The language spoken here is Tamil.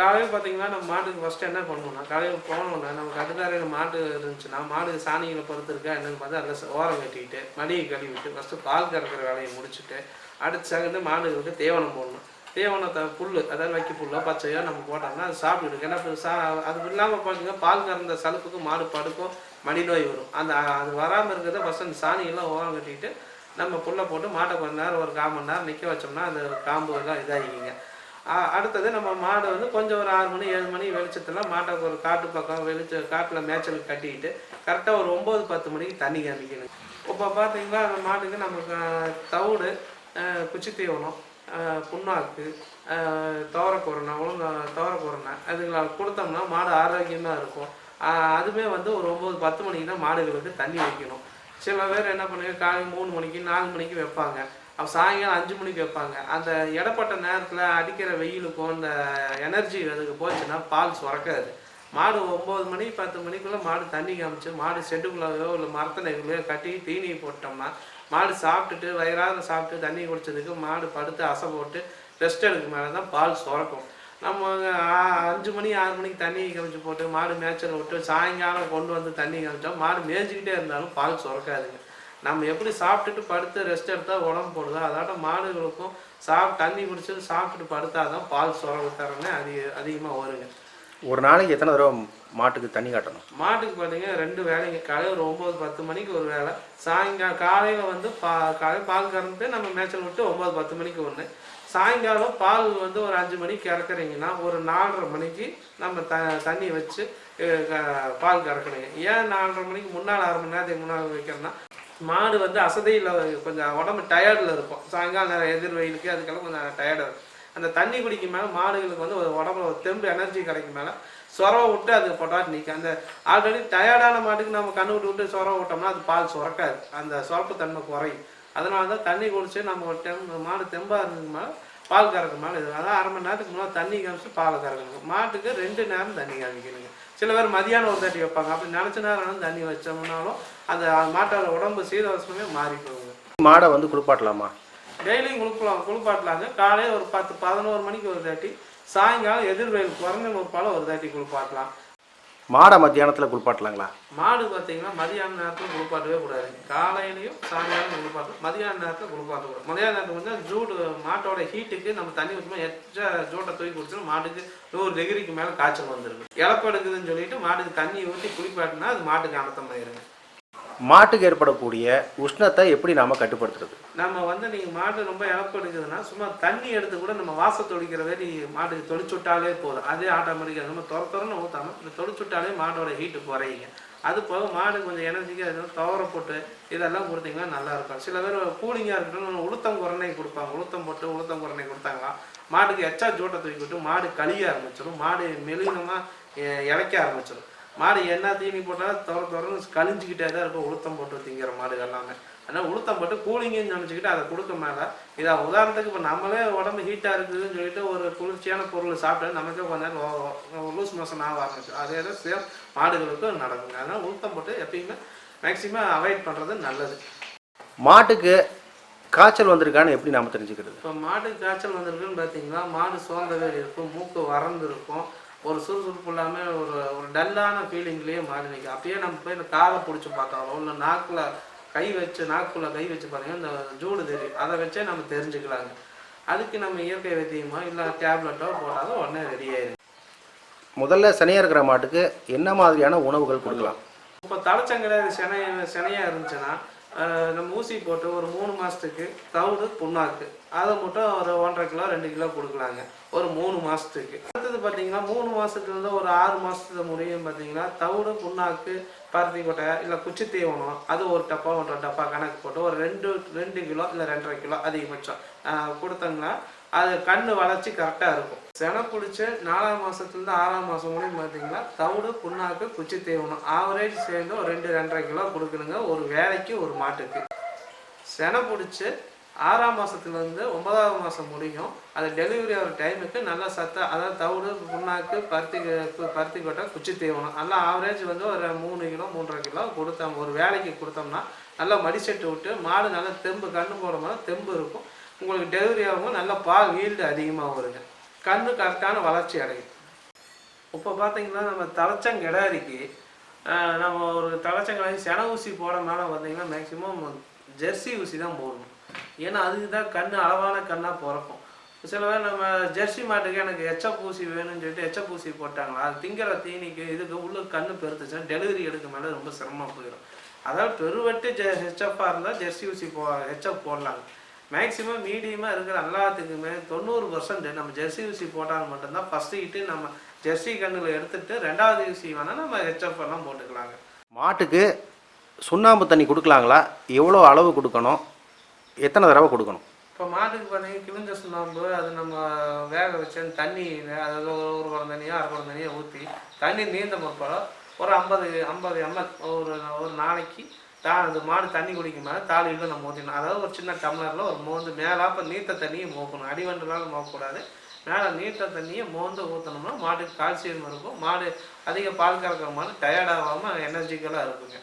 காலையில் பார்த்தீங்கன்னா நம்ம மாட்டுக்கு ஃபஸ்ட்டு என்ன பண்ணுவோம்னா காலையில் போனோம்னா நம்ம கட்டுத்தாரையில் மாட்டு இருந்துச்சுன்னா மாடு சாணிகளை பொறுத்திருக்கா என்னன்னு பார்த்து அதில் ஓரம் கட்டிக்கிட்டு மடியை கழுவிட்டு ஃபஸ்ட்டு பால் கறக்கிற வேலையை முடிச்சுட்டு அடுத்த செகண்டு மாடுகளுக்கு தேவனம் போடணும். தேவனத்தை புல் அதாவது வைக்க புல்லோ பச்சையோ நம்ம போட்டோம்னா அது சாப்பிடுது. ஏன்னா இப்போ சா அது இல்லாமல் பார்த்தீங்கன்னா பால் கறந்த சலுப்புக்கு மாடு படுக்கும் மடி நோய் வரும். அந்த அது வராமல் இருக்கிறத ஃபஸ்ட்டு அந்த சாணியெல்லாம் ஓரம் கட்டிட்டு நம்ம புல்லை போட்டு மாட்டை கொஞ்ச நேரம் ஒரு கால் மணி நேரம் நிற்க வச்சோம்னா அந்த காம்பு எல்லாம் இதாகிக்கிங்க. அடுத்தது நம்ம மாடை வந்து கொஞ்சம் ஒரு ஆறு மணி ஏழு மணி வெளிச்சத்துல மாட்டை ஒரு காட்டு பக்கம் வெளிச்ச காட்டில் மேய்ச்சலுக்கு கட்டிக்கிட்டு கரெக்டாக ஒரு ஒம்பது பத்து மணிக்கு தண்ணி காமிக்கணும் இப்போ பார்த்தீங்கன்னா அந்த மாட்டுக்கு நமக்கு தவிடு குச்சி தீவனம் புண்ணாக்கு துவரக்குரணை உளுந்த துவரக்குரணை அதுங்களை கொடுத்தோம்னா மாடு ஆரோக்கியமாக இருக்கும். அதுவுமே வந்து ஒரு ஒம்பது பத்து மணிக்கு தான் மாடுகளுக்கு தண்ணி வைக்கணும். சில பேர் என்ன பண்ணுங்க காலையில் மூணு மணிக்கு நாலு மணிக்கு வைப்பாங்க. அப்போ சாயங்காலம் அஞ்சு மணிக்கு வைப்பாங்க. அந்த இடப்பட்ட நேரத்தில் அடிக்கிற வெயிலுக்கும் இந்த எனர்ஜி அதுக்கு போச்சுன்னா பால் சுரக்காது. மாடு ஒம்பது மணி பத்து மணிக்குள்ளே மாடு தண்ணி காமிச்சு மாடு செட்டுக்குள்ளேயோ இல்லை மரத்தனைக்குள்ளேயோ கட்டி தீனி போட்டோம்னா மாடு சாப்பிட்டுட்டு வயிறாத சாப்பிட்டு தண்ணி குடிச்சதுக்கு மாடு படுத்து அசை போட்டு ரெஸ்ட் எடுக்க மேலே தான் பால் சுரக்கும். நம்ம அஞ்சு மணி ஆறு மணிக்கு தண்ணி கமிச்சு போட்டு மாடு மேய்ச்சல் விட்டு சாயங்காலம் கொண்டு வந்து தண்ணி கமிச்சோம் மாடு மேய்ஞ்சிக்கிட்டே இருந்தாலும் பால் சுரக்காதுங்க. நம்ம எப்படி சாப்பிட்டுட்டு படுத்து ரெஸ்ட் எடுத்தால் உடம்பு போடுதோ அதாட்டம் மாடுகளுக்கும் சாப் தண்ணி குடிச்சது சாப்பிட்டுட்டு படுத்தாதான் பால் சுரவு தரமே அதிக அதிகமாக வருங்க. ஒரு நாளைக்கு எத்தனை தடவை மாட்டுக்கு தண்ணி காட்டணும்? மாட்டுக்கு பார்த்தீங்கன்னா ரெண்டு வேலைங்க காலையில் ஒரு ஒம்பது பத்து மணிக்கு ஒரு வேலை சாயங்காலம் காலையில் வந்து பா காலையில் பால் கறந்துட்டு நம்ம மேய்ச்சல் விட்டு ஒம்பது பத்து மணிக்கு ஒன்று சாயங்காலம் பால் வந்து ஒரு அஞ்சு மணிக்கு கறக்குறீங்கன்னா ஒரு நாலரை மணிக்கு நம்ம த தண்ணி வச்சு பால் கறக்கணுங்க. ஏன் நாலரை மணிக்கு முன்னால் அரை மணி நேரத்துக்கு முன்னால் வைக்கிறோம்னா மாடு வந்து அசதியில் கொஞ்சம் உடம்பு டயர்டில் இருக்கும். சாயங்காலம் நேரம் எதிர் வெயிலுக்கு அதுக்கெல்லாம் கொஞ்சம் டயர்டாக இருக்கும். அந்த தண்ணி குடிக்கும் மேலே மாடுகளுக்கு வந்து ஒரு உடம்புல ஒரு தெம்பு எனர்ஜி கிடைக்கும் மேலே சொரவை விட்டு அது பொட்டாட்டு நிற்கும் அந்த ஆல்ரெடி டயர்டான மாட்டுக்கு நம்ம கண்ணு விட்டு விட்டு சொரவை விட்டோம்னா அது பால் சுரக்காது. அந்த சுரப்பு தன்மை குறையும். அதனால தான் தண்ணி குடிச்சு நம்ம ஒரு டெம் மாடு தெம்பாக இருந்தது மேலே பால் கறக்கும் மேலே இது. அதான் அரை மணி நேரத்துக்கு முன்னாடி தண்ணி காமிச்சு பால் கறக்கணும் மாட்டுக்கு ரெண்டு நேரம் தண்ணி காமிக்கணுங்க. சில பேர் மதியானம் ஒரு தண்ணி வைப்பாங்க. அப்படி நினச்ச நேரம் தண்ணி வச்சோம்னாலும் அந்த மாட்டோட உடம்பு சீதவசமே மாறி போகுங்க. மாடை வந்து குளிப்பாட்டலாமா? டெய்லியும் குளிக்கலாம் குளிப்பாட்டலாங்க. காலையில் ஒரு பத்து பதினோரு மணிக்கு ஒரு தாட்டி சாயங்காலம் எதிர்வெயில் குறைஞ்ச முற்பால ஒரு தாட்டி குளிப்பாட்டலாம். மாடை மத்தியானத்தில் குளிப்பாட்டலாங்களா? மாடு பார்த்தீங்கன்னா மதியான நேரத்தில் குளிப்பாட்டவே கூடாது. காலையிலையும் சாயங்காலம் குளிப்பாட்டும் மதியான நேரத்தில் குளிப்பாட்டக்கூடாது மதியான நேரத்தில் வந்து ஜூடு மாட்டோட ஹீட்டுக்கு நம்ம தண்ணி ஊற்றணும் எச்சா ஜூட்டை தூக்கி குடிச்சோம் மாட்டுக்கு நூறு டிகிரிக்கு மேலே காய்ச்சல் வந்துருக்கு இழப்படுக்குதுன்னு சொல்லிட்டு மாட்டுக்கு தண்ணி ஊற்றி குளிப்பாட்டினா அது மாட்டுக்கு அனத்தமாயிருங்க மாட்டுக்கு ஏற்படக்கூடிய உஷ்ணத்தை எப்படி நாம கட்டுப்படுத்துறது? நம்ம வந்து நீங்கள் மாடு ரொம்ப இழப்படுக்குதுன்னா சும்மா தண்ணி எடுத்து கூட நம்ம வாச தொளிக்கிற மாதிரி மாட்டுக்கு தொளிச்சுட்டாலே போதும். அதே ஆட்டோமேட்டிக்காக நம்ம துற துறன்னு ஊற்றாம இந்த தொளிச்சுட்டாலே மாடோட ஹீட்டு குறையுங்க. அது போக மாடு கொஞ்சம் எனர்ஜிக்காக எதுவும் துவர போட்டு இதெல்லாம் கொடுத்தீங்கன்னா நல்லா இருக்கும். சில பேர் கூலிங்காக இருக்கட்டும் உளுத்தம் குரணை கொடுப்பாங்க. உளுத்தம் போட்டு உளுத்தம் குரணை கொடுத்தாங்களா மாட்டுக்கு எச்சா ஜோட்டை தூக்கி விட்டு மாடு கழிய ஆரம்பிச்சிடும். மாடு மெலினமாக இழைக்க ஆரம்பிச்சிடும். மாடு என்ன தீனி போட்டாலும் துற துறன்னு கழிஞ்சிக்கிட்டே தான் இருக்கும். உளுத்தம் போட்டு திங்கிற மாடு எல்லாமே. அதனால் உளுத்தம் போட்டு கூலிங்குன்னு நினச்சிக்கிட்டு அதை கொடுக்க மேலே. இதான் உதாரணத்துக்கு இப்போ நம்மளே உடம்பு ஹீட்டாக இருக்குதுன்னு சொல்லிட்டு ஒரு குளிர்ச்சியான பொருள் சாப்பிட்டு நமக்கே கொஞ்ச நேரம் லூஸ் மோஷன் ஆக ஆரம்பிச்சு அதே தான் சேம் மாடுகளுக்கும் நடக்குங்க. அதனால் உளுத்தம் போட்டு எப்பயுமே மேக்ஸிமம் அவாய்ட் பண்ணுறது நல்லது. மாட்டுக்கு காய்ச்சல் வந்திருக்கான்னு எப்படி நாம தெரிஞ்சுக்கிறது? இப்போ மாட்டுக்கு காய்ச்சல் வந்திருக்குன்னு பார்த்தீங்கன்னா மாடு சோர்ந்தவே இருக்கும். மூக்கு வறண்டு இருக்கும் ஒரு சுறுசுறுப்பு இல்லாமல் ஒரு ஒரு டல்லான ஃபீலிங்லேயே மாடு நிற்கும் அப்பயே நம்ம போய் இந்த காதை பிடிச்சி பார்த்தாலோ இல்லை நாக்கில் கை வச்சு நாக்குள்ள கை வச்சு பாருங்க இந்த ஜூடு தெரியும். அதை வச்சே நம்ம தெரிஞ்சுக்கலாங்க. அதுக்கு நம்ம இயற்கை வைத்தியமோ இல்லை டேப்லெட்டோ போட்டாலும் உடனே ரெடி ஆயிடும் முதல்ல சனியாக இருக்கிற மாட்டுக்கு என்ன மாதிரியான உணவுகள் கொடுக்கலாம்? இப்போ தலைச்சங்கடை சினை சினையாக இருந்துச்சுன்னா நம்ம ஊசி போட்டு ஒரு மூணு மாதத்துக்கு தவிடு புண்ணாக்கு. அதை மட்டும் ஒரு ஒன்றரை கிலோ ரெண்டு கிலோ கொடுக்கலாங்க. ஒரு மூணு மாதத்துக்கு அடுத்தது பார்த்தீங்கன்னா மூணு மாதத்துலேருந்து ஒரு ஆறு மாதத்துக்கு முடியும் பார்த்தீங்கன்னா தவிடு புண்ணாக்கு பருத்தி கொட்டை இல்லை குச்சி தீவனம் அது ஒரு டப்பா ஒன்றரை டப்பா கணக்கு போட்டு ஒரு ரெண்டு ரெண்டு கிலோ இல்லை ரெண்டரை கிலோ அதிகபட்சம். கொடுத்தோங்கன்னா அது கண் வளர்ச்சி கரெக்டாக இருக்கும். செனை பிடிச்சி நாலாம் மாதத்துலேருந்து ஆறாம் மாதம் முடியும் பார்த்தீங்கன்னா தவிடு புண்ணாக்கு குச்சி தீவனம் ஆவரேஜ் சேர்ந்து ஒரு ரெண்டு ரெண்டரை கிலோ கொடுக்கணுங்க. ஒரு வேலைக்கு ஒரு மாட்டுக்கு. செனை பிடிச்சி ஆறாம் மாதத்துலேருந்து ஒன்பதாவது மாதம் முடியும். அது டெலிவரி ஆகிற டைமுக்கு நல்லா சத்தா அதாவது தவிடு புண்ணாக்கு பருத்தி பருத்தி கொட்டை குச்சி தீவனம் நல்லா ஆவரேஜ் வந்து ஒரு மூணு கிலோ மூன்றரை கிலோ கொடுத்தோம். ஒரு வேலைக்கு கொடுத்தோம்னா நல்லா மடிசெட்டு விட்டு மாடு நல்லா தெம்பு கண்ணு போடும்போது தெம்பு இருக்கும். உங்களுக்கு டெலிவரி ஆகும்போது நல்ல பால் ஈல்டு அதிகமாக வருங்க. கண்ணு கரெக்டான வளர்ச்சி அடையும். இப்போ பார்த்தீங்கன்னா நம்ம தலைச்சங்கிடாரிக்கு ஆஹ், நம்ம ஒரு தலைச்சங்கிடாரி சென ஊசி போடனால பார்த்தீங்கன்னா மேக்ஸிமம் ஜெர்சி ஊசி தான் போடணும். ஏன்னா அதுக்கு தான் கண் அளவான கண்ணாக பிறக்கும். சில பேர் நம்ம ஜெர்சி மாட்டுக்கு எனக்கு எச்ச பூசி வேணும்னு சொல்லிட்டு எச்ச பூசி போட்டாங்களா? அது திங்கிற தீனிக்கு இதுக்கு உள்ள கண்ணு பெருத்துச்சுன்னா டெலிவரி எடுக்க மேலே ரொம்ப சிரமமாக போயிடும். அதாவது பெருவெட்டு ஜெ ஹெச்எஃப்பாக இருந்தால் ஜெர்சி ஊசி போ ஹெச்எஃப் போடலாங்க. மேக்ஸிமம் மீடியமாக இருக்கிற எல்லாத்துக்குமே தொண்ணூறு பர்சன்ட் நம்ம ஜெர்சி ஊசி போட்டால் மட்டும்தான் ஃபஸ்ட்டு ஹிட்டு நம்ம ஜெர்சி கண்ணில் எடுத்துட்டு ரெண்டாவது ஊசி வேணால் நம்ம ஹெச்எஃப் எல்லாம் போட்டுக்கலாங்க. மாட்டுக்கு சுண்ணாம்பு தண்ணி கொடுக்கலாங்களா? எவ்வளோ அளவு கொடுக்கணும்? எத்தனை தடவை கொடுக்கணும்? இப்போ மாட்டுக்கு பார்த்தீங்கன்னா கிழிஞ்ச சுண்ணாம்பு அது நம்ம வேக வச்சு தண்ணி அதாவது ஒரு ஒரு குடம் தண்ணியோ அரை குடம் தண்ணியோ ஊற்றி தண்ணி நீந்த முற்பாடு ஒரு ஐம்பது ஐம்பது எம்எல் ஒரு ஒரு நாளைக்கு தா அந்த மாடு தண்ணி குடிக்குமா போது தாலியில் நம்ம ஊற்றிடணும் அதாவது ஒரு சின்ன டம்ளரில் ஒரு மோந்து மேலாப்ப நீத்த தண்ணியை மோக்கணும். அடிவண்டுலாம் மோக்கக்கூடாது. மேலே நீட்ட தண்ணியை மோந்து ஊற்றினோம்னா மாட்டுக்கு கால்சியம் இருக்கும். மாடு அதிக பால் கறக்கிற மாடு டயர்டாகாமல் எனர்ஜிக்கலாக இருக்குங்க.